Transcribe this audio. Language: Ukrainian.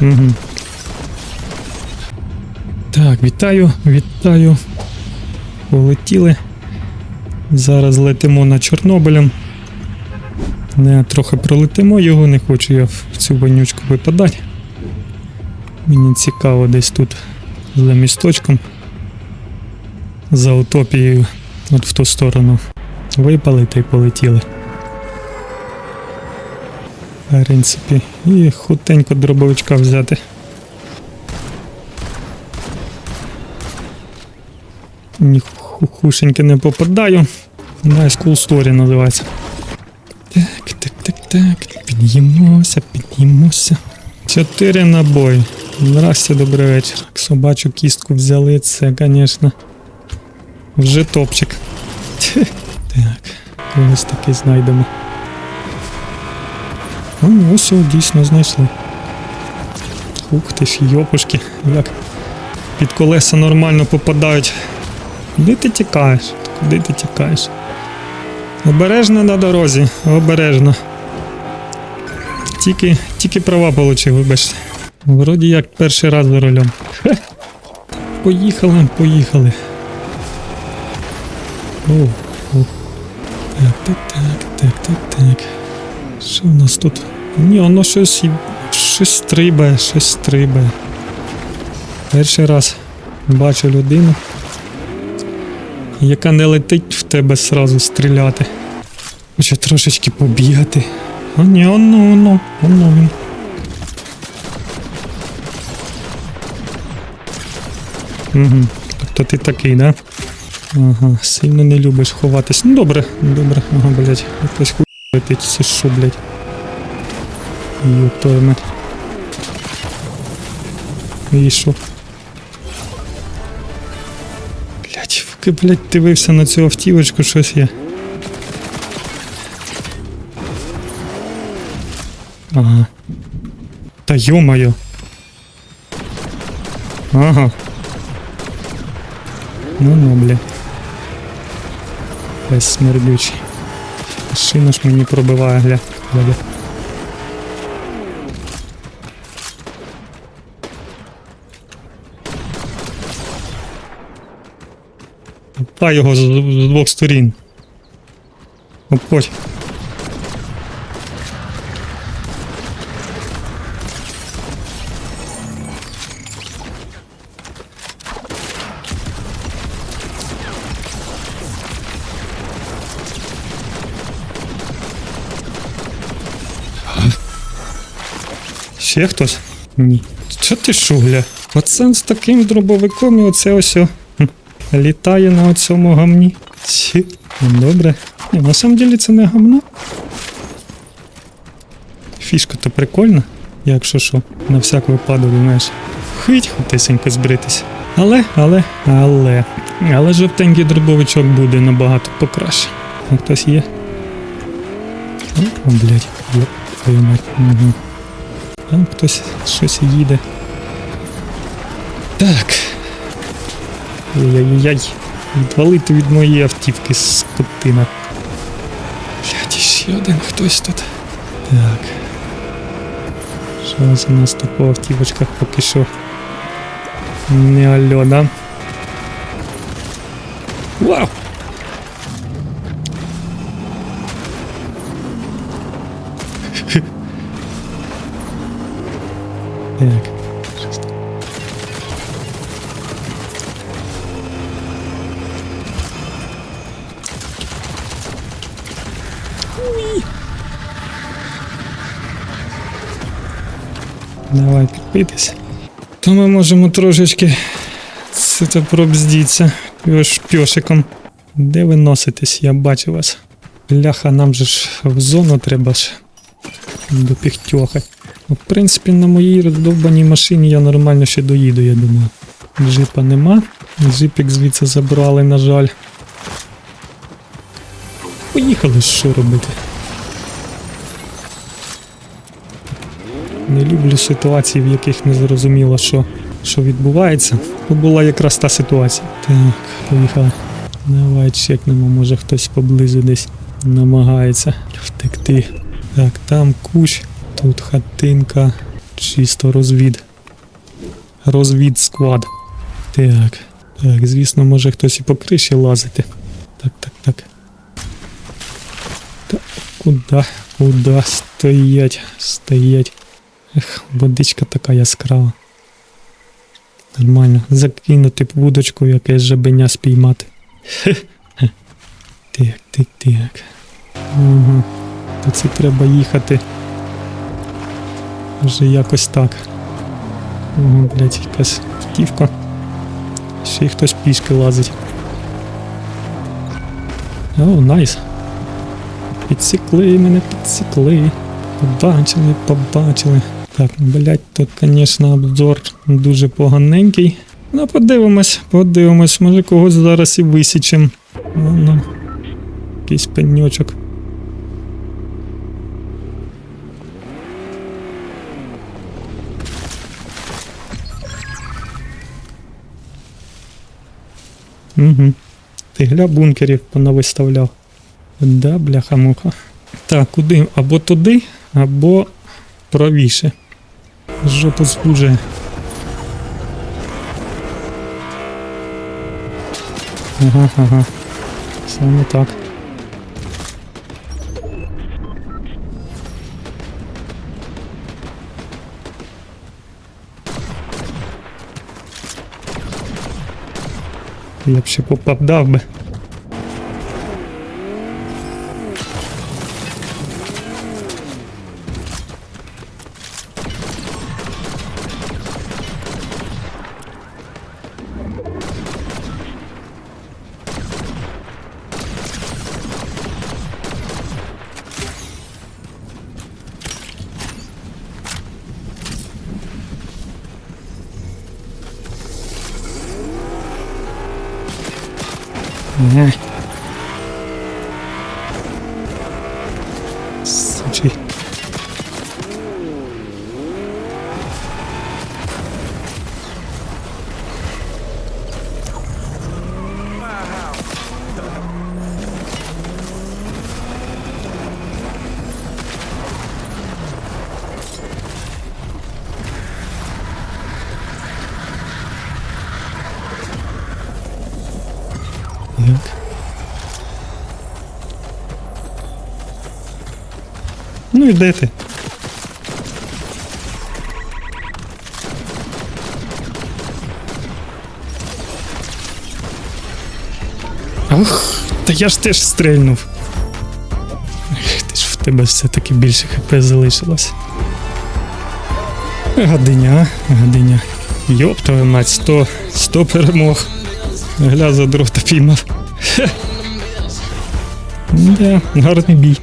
Угу. Так, вітаю, вітаю. Полетіли. Зараз летимо на Чорнобилем. Не, трохи пролетимо його, не хочу я в цю вонючку випадати. Мені цікаво десь тут за місточком. За утопією, от в ту сторону. Випали та й полетіли. В принципі, і хутенько дробовичка взяти. Ні хушеньки не попадаю. Nice cool story називається. Так, так, так, так. Під'їмося, під'їмося. Чотири набої. Здрасте, добрий вечір. Собачу кістку взяли, це, звісно. Вже топчик. Так, когось таки знайдемо. Ну, ось його дійсно знайшли. Ух ти ж, йопушки, як під колеса нормально попадають. Куди ти тікаєш? Куди ти тікаєш? Обережно на дорозі, обережно. Тільки, тільки права получив, вибачте. Вроді як перший раз за рулем. Поїхали, поїхали. О, о. Так, так, так, так, так, так. Що в нас тут? Ні, воно щось, щось стрибає, щось стрибає. Перший раз бачу людину, яка не летить в тебе сразу стріляти. Хоче трошечки побігати. А ні, оно, оно, оно він. Угу. Тобто ти такий, да? Ага, сильно не любиш ховатись. Ну добре, добре. Ага, блядь, якось хуй це що, блядь. Ёпта. І що? Блять, поки, блять, дивився на цю автівочку, щось є. Ага. Та йо-моє. Ага. Ну ну, бля. Весь смердючий. Шину ж мені пробиває, гля. Гля. Та його з, з двох сторін. Обходь. Ще хтось? Ні. Що ти шо, гля? Пацан з таким дробовиком і оце ось літає на оцьому гамні. Ці. Ну, Добре. Ні, на самом деле це не гамно. Фішка то прикольна, якщо що, на всяк випадок, знаєш. Хить хутесенько збритись. Але, але, але. Але жовтенький дробовичок буде набагато покраще. А хтось є? О, о блядь. Твою мать. Там хтось щось їде. Так. Ай-яй-яй. Відвалити від моєї автівки, скотина. Блядь, ще один хтось тут. Так. Що за нас тут по автівочках поки що? Не алло, да? Вау! Так. Давай підпитись. То ми можемо трошечки це пробздіться пьош, пьошиком. Де ви носитесь? Я бачу вас. Бляха, нам же ж в зону треба ж до піхтьоха. Ну, В принципі, на моїй роздовбаній машині я нормально ще доїду, я думаю. Джипа нема. Джипік звідси забрали, на жаль. Поїхали, що робити. Не люблю ситуації, в яких не зрозуміло, що, що відбувається. Бо була якраз та ситуація. Так, поїхали. Давай чекнемо, може хтось поблизу десь намагається втекти. Так, там кущ, тут хатинка. Чисто розвід. Розвід склад. Так. Так, звісно, може хтось і по криші лазити. Так, так, так. Та куда? Куда? Стоять, стоять. Ех, водичка така яскрава. Нормально. Закинути вудочку якесь жабеня спіймати. Хе-хе. Так, так, так. Ага. То це треба їхати. Вже якось так. Ого, блядь, якась втівка. Ще й хтось пішки лазить. О, найс. Підсікли мене, підсікли. Побачили, побачили. Так, блять, тут, звісно, обзор дуже поганенький. Ну, подивимось, подивимось, може когось зараз і висічем. Воно. Якийсь пеньочок. Угу. Ти гля бункерів понавиставляв. Да, бляха-муха. Так, куди? Або туди, або правіше. Жопу звужує. Ага, ага. Саме так. Lepszy chłopak dałby. 2 Ну і де ти? Ах, та я ж теж стрельнув. Ти ж в тебе все-таки більше хп залишилось. Гадиня, гадиня. Йоп твою мать, 100, 100 перемог. Гля за дрота піймав. Да, гарний бій.